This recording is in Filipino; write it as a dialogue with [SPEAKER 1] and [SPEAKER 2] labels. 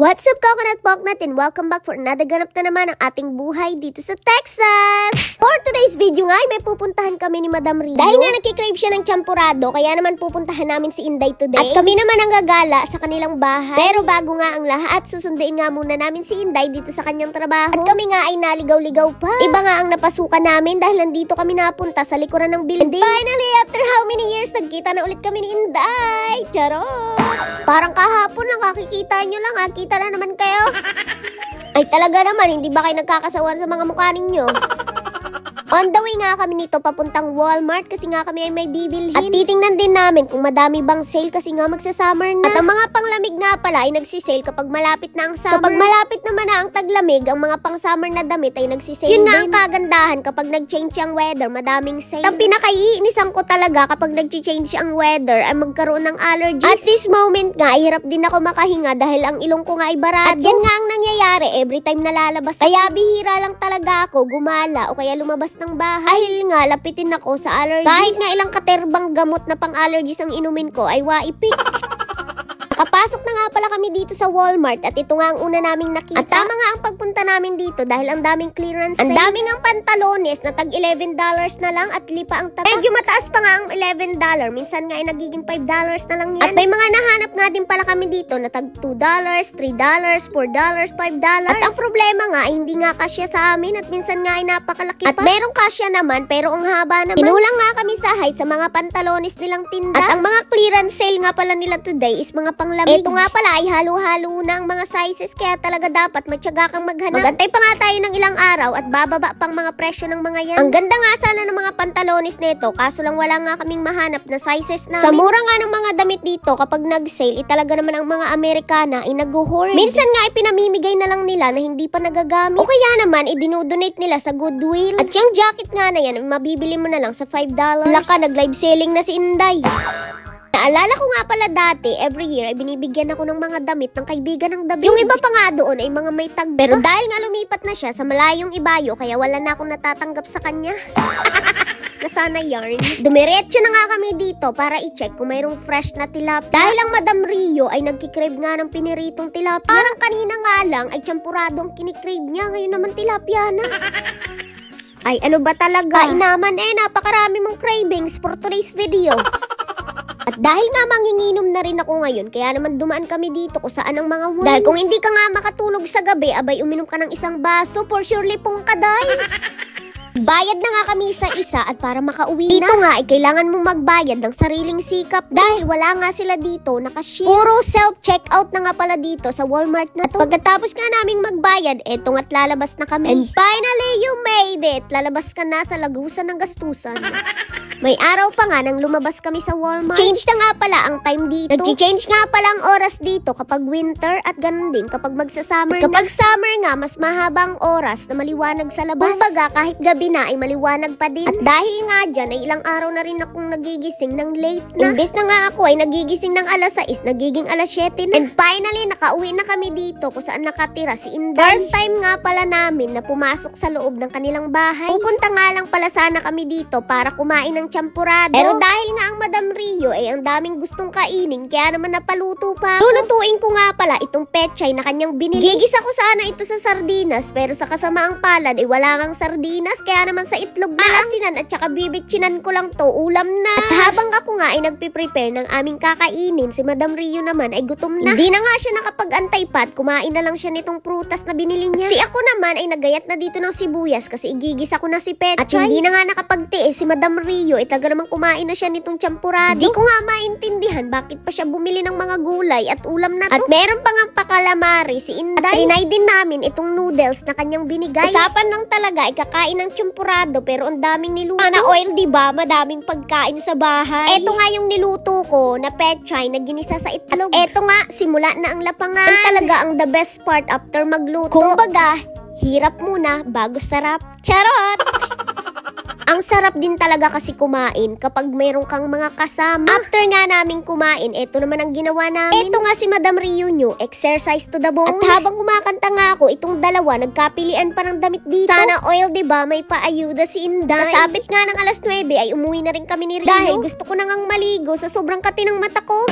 [SPEAKER 1] What's up, Coconut Punk natin? Welcome back for another ganap na naman ang ating buhay dito sa Texas! For today's video nga, ay may pupuntahan kami ni Madam Rio. Dahil nga nagkikrave siya ng champurado, kaya naman pupuntahan namin si Inday today. At kami naman ang gagala sa kanilang bahay. Pero bago nga ang lahat, susunduin nga muna namin si Inday dito sa kanyang trabaho. At kami nga ay naligaw-ligaw pa. Iba nga ang napasukan namin dahil nandito kami napunta sa likuran ng building. And finally, after how many years, nagkita na ulit kami ni Inday! Charot! Parang kahapon nakakikita nyo lang, ah. Kita na naman kayo. Ay talaga naman, hindi ba kayo nagkakasawan sa mga mukha ninyo? On the way nga kami nito papuntang Walmart kasi nga kami ay may bibilhin. At titingnan din namin kung madami bang sale kasi nga magsa-summer na. At ang mga panglamig nga pala ay nagsisale kapag malapit na ang summer. Kapag malapit naman na ang taglamig, ang mga pang-summer na damit ay nagsisale Yun nga ang kagandahan kapag nag-change ang weather, madaming sale. Ang pinakaiinisan ko talaga kapag nag-change ang weather ay magkaroon ng allergies. At this moment nga, ay hirap din ako makahinga dahil ang ilong ko nga ay barado. At yan nga ang nangyayari every time na lalabas. Kaya bihira lang talaga ako gumala o kaya lumabas ng bahay. Dahil nga, lapitin ako sa allergies. Kahit nga ilang katerbang gamot na pang-allergies ang inumin ko ay waipik. Nakapasok na nga pala kami dito sa Walmart at ito nga ang una naming nakita. At tama nga ang pagpunta namin dito dahil ang daming clearance sale. Ang daming ang pantalones na tag $11 na lang at lipa ang taba. Medyo mataas pa nga ang $11. Minsan nga ay nagiging $5 na lang yan. At may mga nahanap nga din pala kami dito na tag $2, $3, $4, $5. At ang problema nga ay hindi nga kasya sa amin at minsan nga ay napakalaki pa. At merong kasya naman pero ang haba naman. Pinulang nga kami sa height sa mga pantalones nilang tinda. At ang mga clearance sale nga pala nila today is mga panglamig. Ito nga pala ay halo-halo na ang mga sizes kaya talaga dapat matyaga kang maghanap. Magantay pa nga tayo ng ilang araw at bababa pang mga presyo ng mga yan. Ang ganda nga sana ng mga pantalones nito kaso lang wala nga kaming mahanap na sizes namin. Sa mura nga ng mga damit dito kapag nag-sale, eh, talaga naman ang mga Amerikana ay nag-hoard. Minsan nga ay pinamimigay na lang nila na hindi pa nagagamit. O kaya naman, idinodonate nila sa Goodwill. At yung jacket nga na yan, mabibili mo na lang sa $5. Laka, nag-live selling na si Inday. Naalala ko nga pala dati, every year ay binibigyan ako ng mga damit ng kaibigan ng David. Yung iba pa nga doon ay mga may tag. Pero dahil nga lumipat na siya sa malayong ibayo, kaya wala na akong natatanggap sa kanya. na sana yarn. Dumiretso na nga kami dito para i-check kung mayroong fresh na tilapia. Dahil ang Madam Rio ay nagkikrave nga ng piniritong tilapia. Parang kanina nga lang ay champurado ang kinikrave niya. Ngayon naman tilapia na. Ay, ano ba talaga? Ay naman eh, napakarami mong cravings for today's video. At dahil nga manginginom na rin ako ngayon, kaya naman dumaan kami dito kung saan ang mga wine. Dahil kung hindi ka nga makatulog sa gabi, abay uminom ka ng isang baso, for surely pong kaday. Bayad na nga kami sa isa at para makauwi dito nga ay kailangan mo magbayad ng sariling sikap dahil wala nga sila dito na cashier. Puro self-checkout na nga pala dito sa Walmart na to. At pagkatapos nga naming magbayad, eto nga't lalabas na kami. And finally, you made it! Lalabas ka na sa lagusan ng gastusan. May araw pa nga nang lumabas kami sa Walmart. Change na nga pala ang time dito. Nag-change nga pala ang oras dito kapag winter at ganun din kapag magsa-summer Kapag summer nga, mas mahaba ang oras na maliwanag sa labas. Kumbaga, kahit gabi na ay maliwanag pa din. At dahil nga dyan, ay ilang araw na rin akong nagigising ng late na. Imbes na nga ako ay nagigising ng alas 6, nagiging alas 7 na. And finally, nakauwi na kami dito kung saan nakatira si Inday. First time nga pala namin na pumasok sa loob ng kanilang bahay. Pupunta nga lang pala sana kami dito para kumain ng champurado. Pero dahil nga ang Madam Rio ay ang daming gustong kainin, kaya naman napaluto pa. Lunutuin ko nga pala itong pechay na kanyang binili. Gigis ako sana ito sa sardinas, pero sa kasamaang palad ay wala kang sardinas, kaya naman sa itlog na asinan at saka bibitsinan ko lang to, ulam na. At habang ako nga ay nagpiprepare ng aming kakainin, si Madam Rio naman ay gutom na. Hindi na nga siya nakapag-antay pa at kumain na lang siya nitong prutas na binili niya. Si ako naman ay nagayat na dito ng sibuyas kasi igigis ako na si Pechay. At hindi na nga nakapagtiis si Madam Rio, ay taga namang kumain na siya nitong champurado. Hindi ko nga maintindihan bakit pa siya bumili ng mga gulay at ulam na to. At meron pa nga pakalamari si Inday. At trinay din namin itong noodles na kanyang binigay. Usapan lang talaga ay kakain ng champurado pero ang daming niluto. Na oil, di ba? Madaming pagkain sa bahay. Eto nga yung niluto ko na pechay na ginisa sa itlog. Eto nga, simula na ang lapangan. Ang talaga ang the best part after magluto. Kumbaga, hirap muna bago sarap. Charot! Ang sarap din talaga kasi kumain kapag mayroon kang mga kasama. After nga naming kumain, eto naman ang ginawa namin. Eto nga si Madam Rio nyo, exercise to the bone. At habang kumakanta nga ako, itong dalawa, nagkapilian pa ng damit dito. Sana oil, di ba May paayuda si Inday. Kasabit nga ng alas 9 ay umuwi na rin kami ni Rio. Dahil gusto ko na ngang maligo sa sobrang kati ng mata ko.